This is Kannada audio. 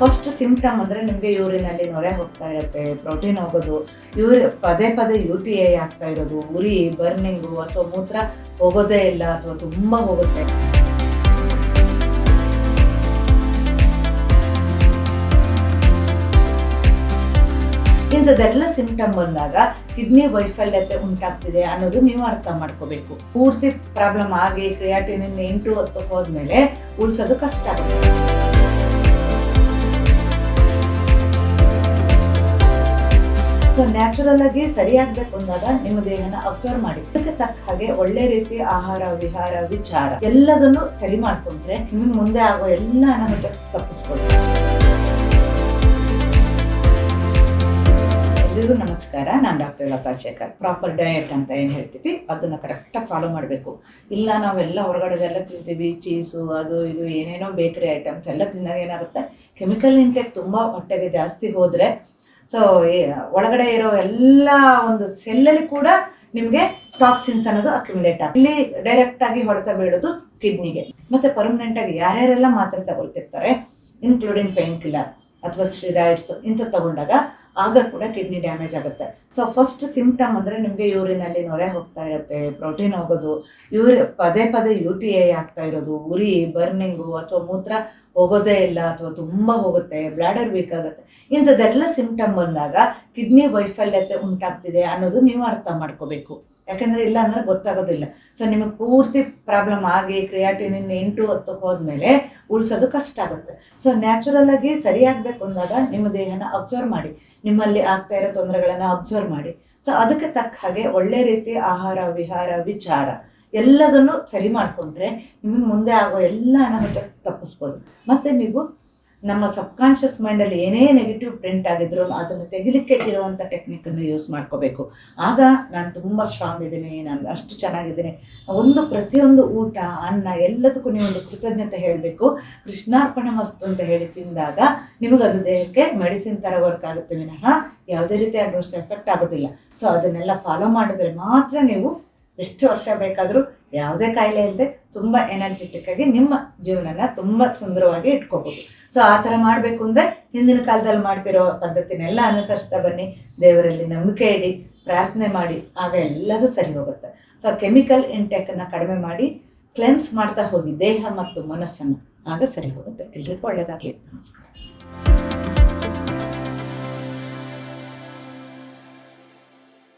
ಫಸ್ಟ್ ಸಿಂಪ್ಟಮ್ ಅಂದರೆ ನಿಮಗೆ ಯೂರಿನಲ್ಲಿ ನೊರೆ ಹೋಗ್ತಾ ಇರುತ್ತೆ ಪ್ರೋಟೀನ್ ಹೋಗೋದು ಯೂರಿ ಪದೇ ಪದೇ ಯು ಟಿ ಐ ಆಗ್ತಾ ಇರೋದು, ಉರಿ ಬರ್ನಿಂಗು ಅಥವಾ ಮೂತ್ರ ಹೋಗೋದೇ ಇಲ್ಲ, ಅಥವಾ ತುಂಬ ಹೋಗುತ್ತೆ. ಇಂಥದ್ದೆಲ್ಲ ಸಿಂಪ್ಟಮ್ ಬಂದಾಗ ಕಿಡ್ನಿ ವೈಫಲ್ಯತೆ ಉಂಟಾಗ್ತಿದೆ ಅನ್ನೋದು ನೀವು ಅರ್ಥ ಮಾಡ್ಕೋಬೇಕು. ಪೂರ್ತಿ ಪ್ರಾಬ್ಲಮ್ ಆಗಿ ಕ್ರಿಯಾಟಿನಿನ್ ಎಂಟು ಹತ್ತು ಹೋದ್ಮೇಲೆ ಉಳಿಸೋದು ಕಷ್ಟ ಆಗುತ್ತೆ. ಸೊ ನ್ಯಾಚುರಲ್ ಆಗಿ ಸರಿಯಾಗಬೇಕು ಅಂದಾಗ ನಿಮ್ಮ ದೇಹನ ಅಬ್ಸರ್ವ್ ಮಾಡಿ. ಅದಕ್ಕೆ ತಕ್ಕ ಹಾಗೆ ಒಳ್ಳೆ ರೀತಿ ಆಹಾರ, ವಿಹಾರ, ವಿಚಾರ ಎಲ್ಲದನ್ನು ಸರಿ ಮಾಡ್ಕೊಂಡ್ರೆ ನಿಮ್ಗೆ ಮುಂದೆ ಆಗೋ ಎಲ್ಲ ಅನಾಹುತ ತಪ್ಪಿಸ್ಬೋದು. ಎಲ್ರಿಗೂ ನಮಸ್ಕಾರ. ನಾನು doctor Latha Shekhar. Proper diet ಅಂತ ಏನು ಹೇಳ್ತೀವಿ? ಅದನ್ನ ಕರೆಕ್ಟಾಗಿ ಫಾಲೋ ಮಾಡಬೇಕು. ಇಲ್ಲ ನಾವೆಲ್ಲ ಹೊರಗಡೆದೆಲ್ಲ ತಿಂತೀವಿ ಚೀಸು ಅದು ಇದು ಏನೇನೋ ಬೇಕರಿ ಐಟಮ್ಸ್ ಎಲ್ಲ ತಿಂದಾಗ ಏನಾಗುತ್ತೆ? ಕೆಮಿಕಲ್ ಇಂಟೆಕ್ ತುಂಬ ಹೊಟ್ಟೆಗೆ ಜಾಸ್ತಿ ಹೋದರೆ ಸೊ ಒಳಗಡೆ ಇರೋ ಎಲ್ಲ ಒಂದು ಸೆಲ್ಲಲ್ಲಿ ಕೂಡ ನಿಮಗೆ ಟಾಕ್ಸಿನ್ಸ್ ಅನ್ನೋದು ಅಕ್ಯುಮುಲೇಟ್ ಆಗಿ ಇಲ್ಲಿ ಡೈರೆಕ್ಟ್ ಆಗಿ ಹೊಡೆತ ಬೀಳೋದು ಕಿಡ್ನಿಗೆ ಮತ್ತೆ ಪರ್ಮನೆಂಟ್ ಆಗಿ ಯಾರ್ಯಾರೆಲ್ಲ ಮಾತ್ರೆ ತಗೊಳ್ತಿರ್ತಾರೆ ಇನ್ಕ್ಲೂಡಿಂಗ್ ಪೇನ್ ಕಿಲ್ಲರ್ ಅಥವಾ ಸ್ಟಿರಾಯ್ಡ್ಸ್ ಇಂಥ ತಗೊಂಡಾಗ ಆಗ ಕೂಡ ಕಿಡ್ನಿ ಡ್ಯಾಮೇಜ್ ಆಗುತ್ತೆ. ಸೊ ಫಸ್ಟ್ ಸಿಂಪ್ಟಮ್ ಅಂದರೆ ನಿಮಗೆ ಯೂರಿನಲ್ಲಿ ನೊರೆ ಹೋಗ್ತಾ ಇರುತ್ತೆ ಪ್ರೋಟೀನ್ ಹೋಗೋದು ಯೂರಿ ಪದೇ ಪದೇ ಯು ಟಿ ಐ ಆಗ್ತಾ ಇರೋದು, ಉರಿ ಬರ್ನಿಂಗು ಅಥವಾ ಮೂತ್ರ ಹೋಗೋದೇ ಇಲ್ಲ ಅಥವಾ ತುಂಬ ಹೋಗುತ್ತೆ ಬ್ಲಾಡರ್ ವೀಕ್ ಆಗುತ್ತೆ. ಇಂಥದ್ದೆಲ್ಲ ಸಿಂಪ್ಟಮ್ ಬಂದಾಗ ಕಿಡ್ನಿ ವೈಫಲ್ಯತೆ ಉಂಟಾಗ್ತಿದೆ ಅನ್ನೋದು ನೀವು ಅರ್ಥ ಮಾಡ್ಕೋಬೇಕು. ಯಾಕಂದ್ರೆ ಇಲ್ಲ ಅಂದರೆ ಗೊತ್ತಾಗೋದಿಲ್ಲ. ಸೊ ನಿಮಗೆ ಪೂರ್ತಿ ಪ್ರಾಬ್ಲಮ್ ಆಗಿ ಕ್ರಿಯಾಟಿನಿನ್ ಎಂಟು ಹತ್ತು ಹೋದ್ಮೇಲೆ ಉಳಿಸೋದು ಕಷ್ಟ ಆಗುತ್ತೆ. ಸೊ ನ್ಯಾಚುರಲ್ ಆಗಿ ಸರಿಯಾಗಬೇಕು ಅಂದಾಗ ನಿಮ್ಮ ದೇಹನ ಅಬ್ಸರ್ವ್ ಮಾಡಿ. ನಿಮ್ಮಲ್ಲಿ ಆಗ್ತಾ ಇರೋ ತೊಂದರೆಗಳನ್ನು ಅಬ್ಸರ್ವ್ ಮಾಡಿ. ಸೊ ಅದಕ್ಕೆ ತಕ್ಕ ಹಾಗೆ ಒಳ್ಳೆ ರೀತಿ ಆಹಾರ, ವಿಹಾರ, ವಿಚಾರ ಎಲ್ಲದನ್ನು ಸರಿ ಮಾಡಿಕೊಂಡ್ರೆ ನಿಮಗೆ ಮುಂದೆ ಆಗೋ ಎಲ್ಲ ಅನಾಹುತ ತಪ್ಪಿಸ್ಬೋದು. ಮತ್ತು ನೀವು ನಮ್ಮ ಸಬ್ಕಾನ್ಷಿಯಸ್ ಮೈಂಡಲ್ಲಿ ಏನೇ ನೆಗೆಟಿವ್ ಪ್ರಿಂಟ್ ಆಗಿದ್ರು ಅದನ್ನು ತೆಗಿಲಿಕ್ಕೆ ಇರುವಂಥ ಟೆಕ್ನಿಕನ್ನು ಯೂಸ್ ಮಾಡ್ಕೋಬೇಕು. ಆಗ ನಾನು ತುಂಬ ಸ್ಟ್ರಾಂಗ್ ಇದ್ದೀನಿ, ನಾನು ಅಷ್ಟು ಚೆನ್ನಾಗಿದ್ದೀನಿ. ಒಂದು ಪ್ರತಿಯೊಂದು ಊಟ, ಅನ್ನ ಎಲ್ಲದಕ್ಕೂ ನೀವು ಒಂದು ಕೃತಜ್ಞತೆ ಹೇಳಬೇಕು. ಕೃಷ್ಣಾರ್ಪಣ ಮಸ್ತು ಅಂತ ಹೇಳಿ ತಿಂದಾಗ ನಿಮಗೆ ಅದು ದೇಹಕ್ಕೆ ಮೆಡಿಸಿನ್ ಥರ ವರ್ಕ್ ಆಗುತ್ತೆ ವಿನಃ ಯಾವುದೇ ರೀತಿ ಅಡ್ವರ್ಸ್ ಎಫೆಕ್ಟ್ ಆಗೋದಿಲ್ಲ. ಸೊ ಅದನ್ನೆಲ್ಲ ಫಾಲೋ ಮಾಡಿದ್ರೆ ಮಾತ್ರ ನೀವು ಎಷ್ಟು ವರ್ಷ ಬೇಕಾದರೂ ಯಾವುದೇ ಕಾಯಿಲೆ ಇಲ್ಲದೆ ತುಂಬ ಎನರ್ಜೆಟಿಕ್ ಆಗಿ ನಿಮ್ಮ ಜೀವನನ ತುಂಬ ಸುಂದರವಾಗಿ ಇಟ್ಕೋಬೋದು. ಸೊ ಆ ಥರ ಮಾಡಬೇಕು ಅಂದರೆ ಹಿಂದಿನ ಕಾಲದಲ್ಲಿ ಮಾಡ್ತಿರೋ ಪದ್ಧತಿನೆಲ್ಲ ಅನುಸರಿಸ್ತಾ ಬನ್ನಿ. ದೇವರಲ್ಲಿ ನಂಬಿಕೆ ಇಡಿ, ಪ್ರಾರ್ಥನೆ ಮಾಡಿ, ಆಗ ಎಲ್ಲದೂ ಸರಿ ಹೋಗುತ್ತೆ. ಸೊ ಕೆಮಿಕಲ್ ಇಂಟೆಕನ್ನು ಕಡಿಮೆ ಮಾಡಿ ಕ್ಲೆನ್ಸ್ ಮಾಡ್ತಾ ಹೋಗಿ ದೇಹ ಮತ್ತು ಮನಸ್ಸನ್ನು ಆಗ ಸರಿ ಹೋಗುತ್ತೆ. ಎಲ್ರಿಗೂ ಒಳ್ಳೆಯದಾಗಲಿ ನಮಸ್ಕಾರ.